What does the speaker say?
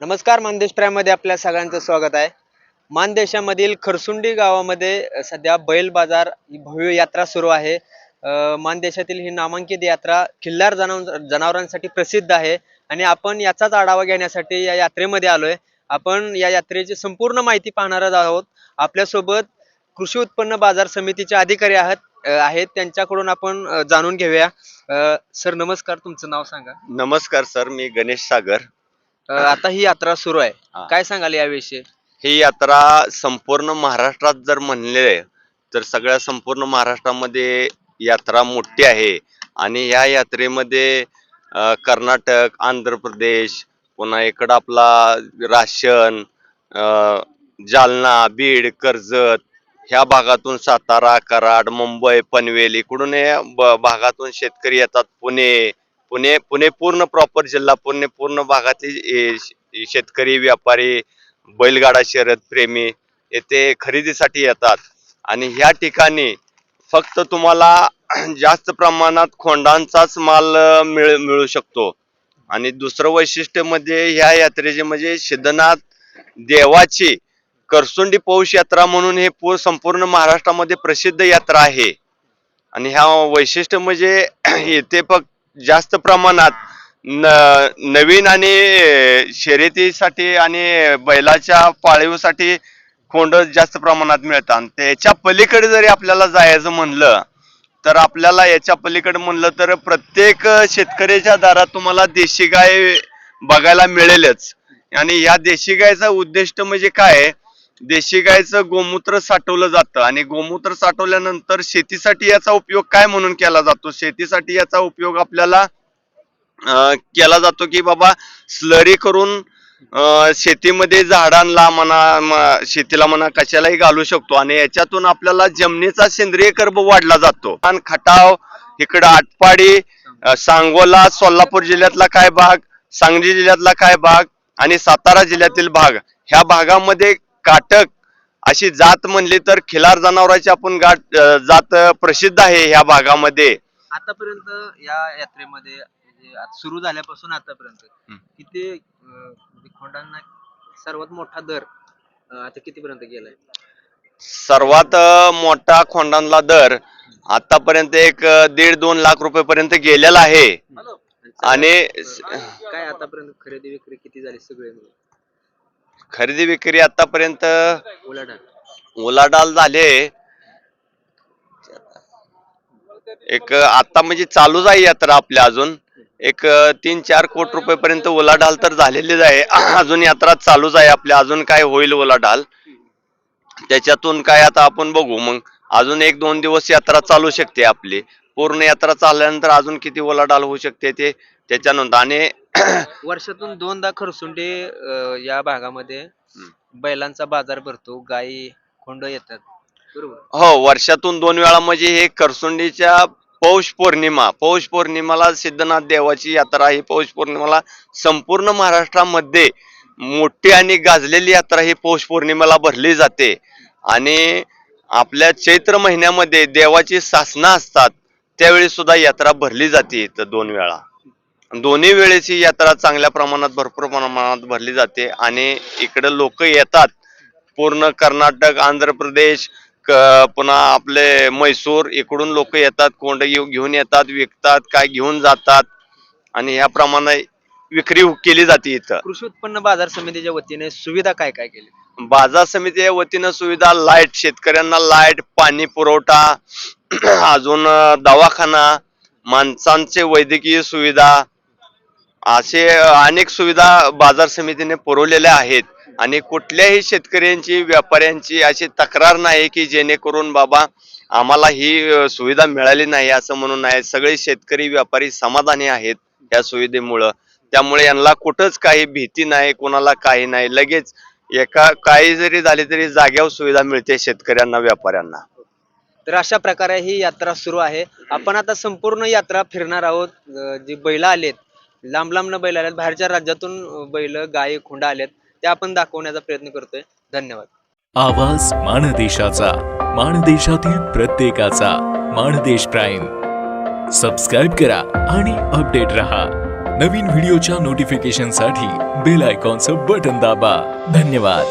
नमस्कार मानदेश आपल्या सगळ्यांचं स्वागत आहे. मानदेशामधील खरसुंडी गावामध्ये सध्या बैल बाजार ही भव्य यात्रा सुरू आहे. मानदेशातील ही नामांकित यात्रा खिल्लार जनावर जनावरांसाठी प्रसिद्ध आहे आणि आपण याचाच आढावा घेण्यासाठी या यात्रेमध्ये आलोय. आपण या यात्रेची संपूर्ण माहिती पाहणारच आहोत. आपल्यासोबत कृषी उत्पन्न बाजार समितीचे अधिकारी आहात आहेत. त्यांच्याकडून आपण जाणून घेऊया. सर नमस्कार. तुमचं नाव सांगा. नमस्कार सर. मी गणेश सागर. अ, आता ही यात्रा सुरू आहे. हा. काय सांगाल याविषयी? ही यात्रा संपूर्ण महाराष्ट्रात जर म्हणले तर सगळ्या संपूर्ण महाराष्ट्रामध्ये यात्रा मोठी आहे. आणि या यात्रेमध्ये अ, कर्नाटक आंध्र प्रदेश पुन्हा इकडं आपला राशन अ, जालना बीड कर्जत ह्या भागातून सातारा कराड मुंबई पनवेल इकडून या ब- भागातून शेतकरी येतात. पुणे पुणे पुणे पूर्ण प्रॉपर जिल्हा पुणे पूर्ण भागातील शेतकरी व्यापारी बैलगाडा शर्यत प्रेमी येथे खरेदीसाठी येतात. आणि ह्या ठिकाणी फक्त तुम्हाला जास्त प्रमाणात खोंडांचाच माल मिळ मिळू शकतो. आणि दुसरं वैशिष्ट्य म्हणजे ह्या यात्रेचे म्हणजे सिद्धनाथ देवाची करसुंडी पौष यात्रा म्हणून हे पूर संपूर्ण महाराष्ट्रामध्ये प्रसिद्ध यात्रा आहे. आणि ह्या वैशिष्ट्य म्हणजे येथे फक्त जास्त प्रमाणात न नवीन आणि शर्यतीसाठी आणि बैलाच्या पाळीवसाठी खोंड जास्त प्रमाणात मिळतात. आणि त्याच्या पलीकडे जरी आपल्याला जायचं म्हणलं तर आपल्याला याच्या पलीकडे म्हणलं तर प्रत्येक शेतकऱ्याच्या दारात तुम्हाला देशी गाय बघायला मिळेलच. आणि या देशी गायचा उद्दिष्ट म्हणजे काय? देशी गायचं गोमूत्र साठवलं जातं आणि गोमूत्र साठवल्यानंतर शेतीसाठी याचा उपयोग काय म्हणून केला जातो? शेतीसाठी याचा उपयोग आपल्याला केला जातो की बाबा स्लरी करून अं, शेतीमध्ये झाडांना म्हणा शेतीला म्हणा कशालाही घालू शकतो आणि याच्यातून आपल्याला जमिनीचा सेंद्रिय कर्ब वाढला जातो. आणि खटाव इकडं आटपाडी सांगोला सोलापूर जिल्ह्यातला काय भाग सांगली जिल्ह्यातला काय भाग आणि सातारा जिल्ह्यातील भाग. ह्या भागामध्ये काटक अशी जात म्हणली तर खिलार जनावरांची आपण गाठ जात प्रसिद्ध आहे ह्या भागामध्ये. आतापर्यंत या यात्रेमध्ये म्हणजे आता सुरू झाल्यापासून आतापर्यंत. किती अं, म्हणजे खोंडांना सर्वात मोठा दर अं, आता कितीपर्यंत गेलाय? सर्वात अ, मोठा खोंडांना दर आतापर्यंत एक अ, दीड दोन लाख रुपये पर्यंत गेलेला आहे. आणि काय आतापर्यंत खरेदी विक्री किती झाली सगळे? मिळून खरेदी विक्री आतापर्यंत उलाढाल झाले. एक आता म्हणजे चालूच आहे यात्रा आपल्या अजून. एक तीन चार कोटी रुपये पर्यंत उलाढाल तर झालेलीच आहे. अजून यात्रा चालूच आहे आपल्या अजून काय होईल उलाढाल? त्याच्यातून काय आता आपण बघू. मग अजून एक दोन दिवस यात्रा चालू शकते आपली. पूर्ण यात्रा चालल्यानंतर अजून किती ओलाढाल होऊ शकते ते त्याच्यानंतर. आणि वर्षातून दोनदा खरसुंडे अं, या भागामध्ये बैलांचा बाजार भरतो गायी खोंड येतात. बरोबर? हो वर्षातून दोन वेळा म्हणजे हे करसुंडीच्या पौष पौर्णिमा पौष पौर्णिमाला सिद्धनाथ देवाची यात्रा ही पौष पौर्णिमाला संपूर्ण महाराष्ट्रामध्ये मोठी आणि गाजलेली यात्रा ही पौष पौर्णिमेला भरली जाते. आणि आपल्या चैत्र महिन्यामध्ये देवाची सासना असतात त्यावेळी सुद्धा यात्रा भरली जाते इथं दोन वेळा. दोन्ही वेळेची यात्रा चांगल्या प्रमाणात भरपूर प्रमाणात भरली जाते आणि इकडे लोक येतात. पूर्ण कर्नाटक आंध्र प्रदेश क- पुन्हा आपले म्हैसूर इकडून लोक येतात कोंड घेऊन येतात विकतात काय घेऊन जातात आणि ह्या प्रमाणे विक्री केली जाते इथं. कृषी उत्पन्न बाजार समितीच्या वतीने सुविधा काय काय केली? बाजार समितीच्या वतीनं सुविधा लाइट शेतकऱ्यांना लाइट पाणी पुरवठा अजून दवाखाना माणसांचे वैद्यकीय सुविधा असे अनेक सुविधा बाजार समितीने पुरवलेल्या आहेत आणि कुठल्याही शेतकऱ्यांची व्यापाऱ्यांची अशी तक्रार नाही की जेणेकरून बाबा आम्हाला ही सुविधा मिळाली नाही असं म्हणून नाही. सगळे शेतकरी व्यापारी समाधानी आहेत या सुविधेमुळं. त्यामुळे यांना कुठंच काही भीती नाही कोणाला काही नाही. लगेच एका काही जरी झाली तरी जाग्यावर सुविधा मिळते शेतकऱ्यांना व्यापाऱ्यांना. तर अशा प्रकारे ही यात्रा सुरू आहे. आपण आता संपूर्ण यात्रा फिरणार आहोत. जी बैला आलेत लांब लांब बैल आलेत बाहेरच्या राज्यातून बैल गायक खुंडा आल्यात ते आपण दाखवण्याचा प्रयत्न करतोय. धन्यवाद. आवाज माणदेशाचा माणदेशातील प्रत्येकाचा माणदेश प्राईम. सबस्क्राईब करा आणि अपडेट रहा. नवीन व्हिडिओच्या नोटिफिकेशनसाठी बेल आयकॉनचं बटन दाबा. धन्यवाद.